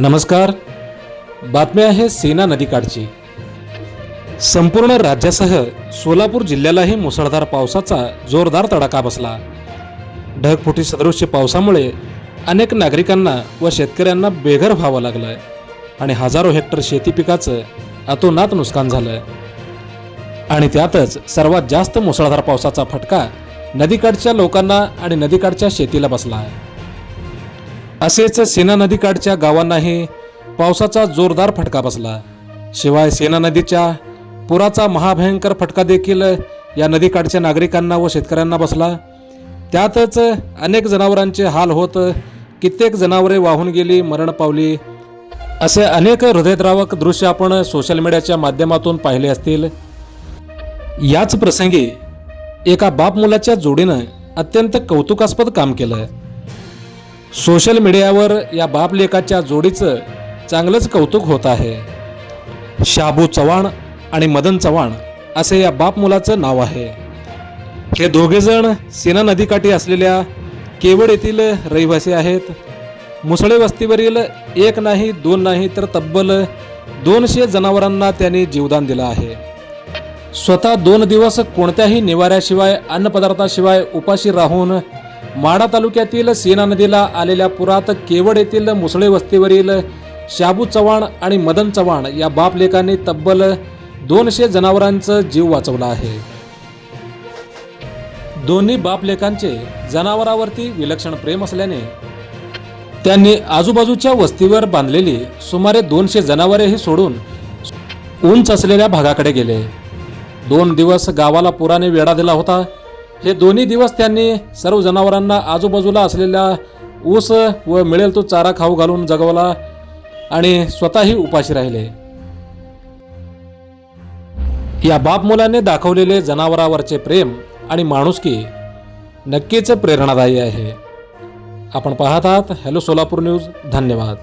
नमस्कार. बातमी आहे सेना नदीकाठची. संपूर्ण राज्यासह सोलापूर जिल्ह्यालाही मुसळधार पावसाचा जोरदार तडाखा बसला. ढगफुटी सदृश्य पावसामुळे अनेक नागरिकांना व शेतकऱ्यांना बेघर व्हावं लागलं आणि हजारो हेक्टर शेती पिकाचं अतोनात नुकसान झालं आणि त्यातच सर्वात जास्त मुसळधार पावसाचा फटका नदीकाठच्या लोकांना आणि नदीकाठच्या शेतीला बसला आहे. असेच सेना नदीकाठच्या गावांनाही पावसाचा जोरदार फटका बसला. शिवाय सेना नदीच्या पुराचा महाभयंकर फटका देखील या नदीकाठच्या नागरिकांना व शेतकऱ्यांना बसला. त्यातच अनेक जनावरांचे हाल होत कित्येक जनावरे वाहून गेली मरण पावली. असे अनेक हृदयद्रावक दृश्य आपण सोशल मीडियाच्या माध्यमातून पाहिले असतील. याच प्रसंगी एका बाप मुलाच्या जोडीनं अत्यंत कौतुकास्पद काम केलं. सोशल मीडियावर या बापलेखाच्या जोडीचं चांगलंच कौतुक होत आहे. शाबू चव्हाण आणि मदन चव्हाण असे या बाप मुलाचं नाव आहे. हे दोघेजण सेना नदीकाठी असलेल्या केवड येथील रहिवासी आहेत. मुसळे वस्तीवरील एक नाही दोन नाही तर तब्बल दोनशे जनावरांना त्यांनी जीवदान दिलं आहे. स्वतः दोन दिवस कोणत्याही निवाऱ्याशिवाय अन्नपदार्थाशिवाय उपाशी राहून माढा तालुक्यातील सीना नदीला आलेल्या पुरात केवड येथील मुसळे वस्तीवरील शाबू चव्हाण आणि मदन चव्हाण या बापलेखांनी तब्बल दोनशे जनावरांचं जीव वाचवला आहे. दोन्ही बापलेखांचे जनावरावरती विलक्षण प्रेम असल्याने त्यांनी आजूबाजूच्या वस्तीवर बांधलेली सुमारे दोनशे जनावरेही सोडून उंच असलेल्या भागाकडे गेले. दोन दिवस गावाला पुराने वेढा दिला होता. हे दोन्ही दिवस त्यांनी सर्व जनावरांना आजूबाजूला असलेल्या ऊस व मिळेल तो चारा खाऊ घालून जगवला आणि स्वतःही उपाशी राहिले. या बाप मुलाने दाखवलेले जनावरावरचे प्रेम आणि माणुसकी नक्कीच प्रेरणादायी आहे. आपण पाहत आहात हॅलो सोलापूर न्यूज धन्यवाद.